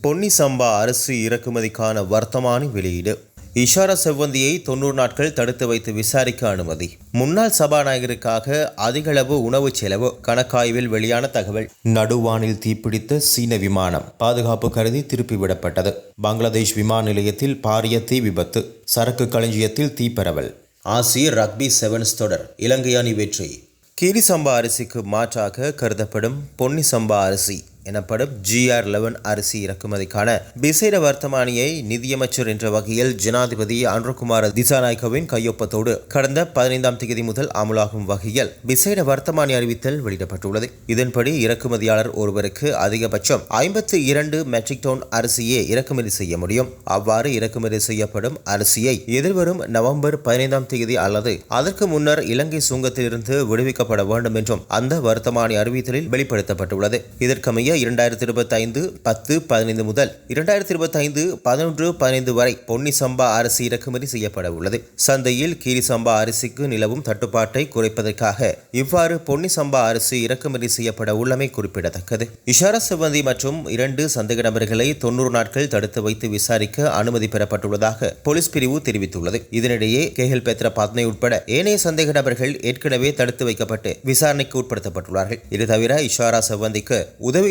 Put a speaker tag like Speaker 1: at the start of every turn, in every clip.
Speaker 1: பொன்னி சம்பா அரிசி இறக்குமதிக்கான வர்த்தமானி வெளியீடு. இஷாரா செவ்வந்தியை தொன்னூறு நாட்கள் தடுத்து வைத்து விசாரிக்க அனுமதி. முன்னாள் சபாநாயகருக்காக அதிகளவு உணவு செலவு கணக்காய்வில் வெளியான தகவல். நடுவானில் தீப்பிடித்த சீன விமானம் பாதுகாப்பு கருதி திருப்பிவிடப்பட்டது. பங்களாதேஷ் விமான நிலையத்தில் பாரிய தீ விபத்து சரக்கு களஞ்சியத்தில் தீப்பரவல் ஆசிய ரக்பி செவன்ஸ் தொடர் இலங்கை அணி வெற்றி. கீரி சம்பா அரிசிக்கு மாற்றாக கருதப்படும் பொன்னி சம்பா அரிசி. எனப்படும் ஜிஆர் லெவன் அரிசி இறக்குமதிக்கான விசேட வர்த்தமானியை நிதியமைச்சர் என்ற வகையில் ஜனாதிபதி அன்ருகுமார் திசாநாயக்கவின் கையொப்பத்தோடு கடந்த பதினைந்தாம் தேதி முதல் அமலாகும் வகையில் விசேட வர்த்தமானி அறிவித்தல் வெளியிடப்பட்டுள்ளது. இதன்படி இறக்குமதியாளர் ஒருவருக்கு அதிகபட்சம் ஐம்பத்தி இரண்டு மெட்ரிக் டன் அரிசியை இறக்குமதி செய்ய முடியும். அவ்வாறு இறக்குமதி செய்யப்படும் அரிசியை எதிர்வரும் நவம்பர் பதினைந்தாம் தேதி அல்லது அதற்கு முன்னர் இலங்கை சுங்கத்திலிருந்து விடுவிக்கப்பட வேண்டும் என்றும் அந்த வர்த்தமானி அறிவித்தலில் வெளிப்படுத்தப்பட்டுள்ளது. இதற்கமைய இரண்டாயிரத்தி இருபத்தி ஐந்து பத்து பதினைந்து முதல் இரண்டாயிரத்தி இருபத்தி ஐந்து பதினொன்று பதினைந்து வரை பொன்னி சம்பா அரிசி இறக்குமதி செய்யப்பட உள்ளது சந்தையில் கீரி சம்பா அரிசிக்கு நிலவும் தட்டுப்பாட்டை குறைப்பதற்காக இவ்வாறு பொன்னி சம்பா அரிசி இறக்குமதி செய்யப்பட உள்ளமை குறிப்பிடத்தக்கது. இஷாரா சிவந்தி மற்றும் இரண்டு சந்தேக நபர்களை தொன்னூறு நாட்கள் தடுத்து வைத்து விசாரிக்க அனுமதி பெறப்பட்டுள்ளதாக போலீஸ் பிரிவு தெரிவித்துள்ளது. இதனிடையே கேஹல் பெத்ர பத்னை உட்பட ஏனைய சந்தேக நபர்கள் ஏற்கனவே தடுத்து வைக்கப்பட்டு விசாரணைக்கு உட்படுத்தப்பட்டுள்ளார்கள். இது தவிர இஷாரா செவ்வந்திக்கு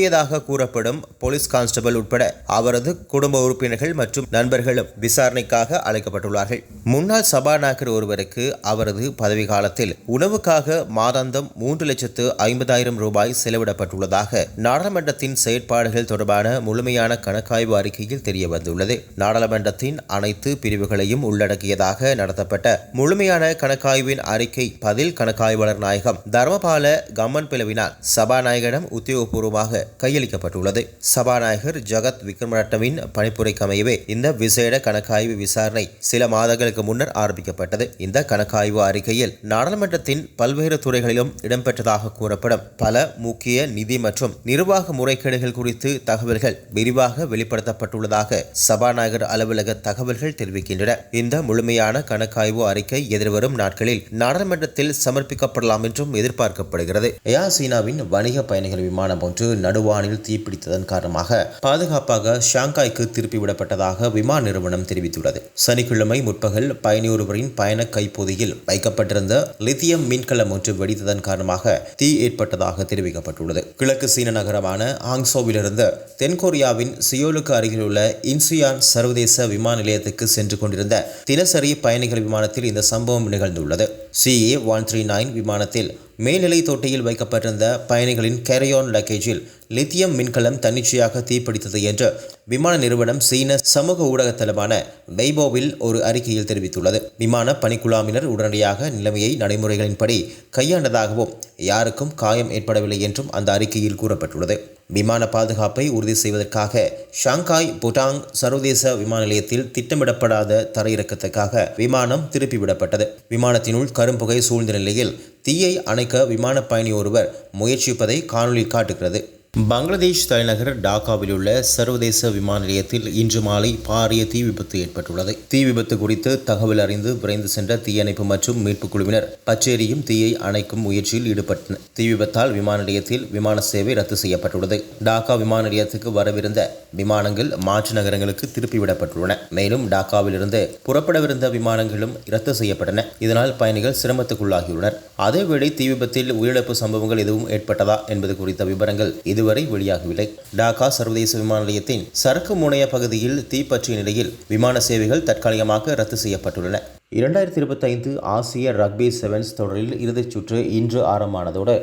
Speaker 1: உதவியதாக கூறப்படும் போலீஸ் கான்ஸ்டபிள் உட்பட அவரது குடும்ப உறுப்பினர்கள் மற்றும் நண்பர்களும் விசாரணைக்காக அழைக்கப்பட்டுள்ளார்கள். முன்னாள் சபாநாயகர் ஒருவருக்கு அவரது பதவி காலத்தில் உணவுக்காக மாதாந்தம் மூன்று லட்சத்து ஐம்பதாயிரம் ரூபாய் செலவிடப்பட்டுள்ளதாக நாடாளுமன்றத்தின் செயற்பாடுகள் தொடர்பான முழுமையான கணக்காய்வு அறிக்கையில் தெரிய வந்துள்ளது நாடாளுமன்றத்தின் அனைத்து பிரிவுகளையும் உள்ளடக்கியதாக நடத்தப்பட்ட முழுமையான கணக்காய்வின் அறிக்கை பதில் கணக்காய்வாளர் நாயகம் தர்மபால கம்மன் பிளவினால் சபாநாயகரிடம் உத்தியோகபூர்வமாக கையளிக்கப்பட்டுள்ளது. சபாநாயகர் ஜகத் விக்ரமரட்டவின் பணிப்புரைக்கு அமையவே இந்த விசேட கணக்காய்வு விசாரணை சில மாதங்களுக்கு முன்னர் ஆரம்பிக்கப்பட்டது. இந்த கணக்காய்வு அறிக்கையில் நாடாளுமன்றத்தின் பல்வேறு துறைகளிலும் இடம்பெற்றதாக கூறப்படும் பல முக்கிய நிதி மற்றும் நிர்வாக முறைகேடுகள் குறித்து தகவல்கள் விரிவாக வெளிப்படுத்தப்பட்டுள்ளதாக சபாநாயகர் அலுவலக தகவல்கள் தெரிவிக்கின்றன. இந்த முழுமையான கணக்காய்வு அறிக்கை எதிர்வரும் நாட்களில் நாடாளுமன்றத்தில் சமர்ப்பிக்கப்படலாம் என்றும் எதிர்பார்க்கப்படுகிறது. ஏர் சீனாவின் வணிக பயணிகள் விமானம் ஒன்று நடுவானில் தீப்பிடித்ததன் காரணமாக பாதுகாப்பாக ஷாங்காய்க்கு திருப்பிவிடப்பட்டதாக விமான நிறுவனம் தெரிவித்துள்ளது. சனிக்கிழமை முற்பகல் பயணியொருவரின் பயண கைப்பொதியில் வைக்கப்பட்டிருந்த லித்தியம் மின்கலம் ஒன்று வெடித்ததன் காரணமாக தீ ஏற்பட்டதாக தெரிவிக்கப்பட்டுள்ளது. கிழக்கு சீன நகரமான ஆங்சோவிலிருந்து தென்கொரியாவின் சியோலுக்கு அருகிலுள்ள இன்சியான் இன்சுயான் சர்வதேச விமான நிலையத்துக்கு சென்று கொண்டிருந்த தினசரி பயணிகள் விமானத்தில் இந்த சம்பவம் நிகழ்ந்துள்ளது. சிஏ ஒன் த்ரீ நைன் விமானத்தில் மேல்நிலை தொட்டியில் வைக்கப்பட்டிருந்த பயணிகளின் கேரையான் லக்கேஜில் லித்தியம் மின்கலம் தன்னிச்சையாக தீப்பிடித்தது என்று விமான நிறுவனம் சீன சமூக ஊடகத்தலமான வெய்போவில் ஒரு அறிக்கையில் தெரிவித்துள்ளது. விமான பணிக்குழாமினர் உடனடியாக நிலைமையை நடைமுறைகளின்படி கையாண்டதாகவும் யாருக்கும் காயம் ஏற்படவில்லை என்றும் அந்த அறிக்கையில் கூறப்பட்டுள்ளது. விமான பாதுகாப்பை உறுதி செய்வதற்காக ஷாங்காய் புட்டாங் சர்வதேச விமான நிலையத்தில் திட்டமிடப்படாத தரையிறக்கத்துக்காக விமானம் திருப்பிவிடப்பட்டது. விமானத்தினுள் கரும்புகை சூழ்ந்த நிலையில் தீயை அணைக்க விமான பயணி ஒருவர் முயற்சிப்பதை காணொலி காட்டுகிறது. பங்களாதேஷ் தலைநகர் டாக்காவில் உள்ள சர்வதேச விமான நிலையத்தில் இன்று மாலை பாரிய தீ விபத்து ஏற்பட்டுள்ளது. தீ விபத்து குறித்து தகவல் அறிந்து விரைந்து சென்ற தீயணைப்பு மற்றும் மீட்புக் குழுவினர் பச்சேரியும் தீயை அணைக்கும் முயற்சியில் ஈடுபட்டனர். தீ விபத்தால் விமான நிலையத்தில் விமான சேவை ரத்து செய்யப்பட்டுள்ளது. டாக்கா விமான நிலையத்துக்கு வரவிருந்த விமானங்கள் மாற்று நகரங்களுக்கு திருப்பிவிடப்பட்டுள்ளன. மேலும் டாக்காவிலிருந்து புறப்படவிருந்த விமானங்களும் ரத்து செய்யப்பட்டன. இதனால் பயணிகள் சிரமத்துக்குள்ளாகியுள்ளனர். அதேவேளை தீ விபத்தில் உயிரிழப்பு சம்பவங்கள் எதுவும் ஏற்பட்டதா என்பது குறித்த விவரங்கள் இதுவரை வெளியாகவில்லை. டாக்கா சர்வதேச விமான நிலையத்தின் சரக்கு முனைய பகுதியில் தீப்பற்றிய நிலையில் விமான சேவைகள் தற்காலிகமாக ரத்து செய்யப்பட்டுள்ளன. இரண்டாயிரத்தி இருபத்தைந்து ஆசிய ரக்பி செவன்ஸ் தொடரில் இறுதிச் சுற்று இன்று ஆரம்பமானதோடு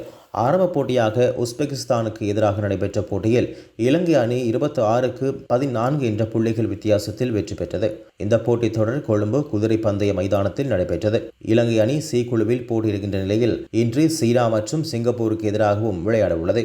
Speaker 1: ஆரம்ப போட்டியாக உஸ்பெகிஸ்தானுக்கு எதிராக நடைபெற்ற போட்டியில் இலங்கை அணி இருபத்தி ஆறுக்கு பதினான்கு என்ற புள்ளிகள் வித்தியாசத்தில் வெற்றி பெற்றது. இந்த போட்டித் தொடர் கொழும்பு குதிரை பந்தய மைதானத்தில் நடைபெற்றது. இலங்கை அணி சி குழுவில் போட்டியிடுகின்ற நிலையில் இன்று சீனா மற்றும் சிங்கப்பூருக்கு எதிராகவும் விளையாட உள்ளது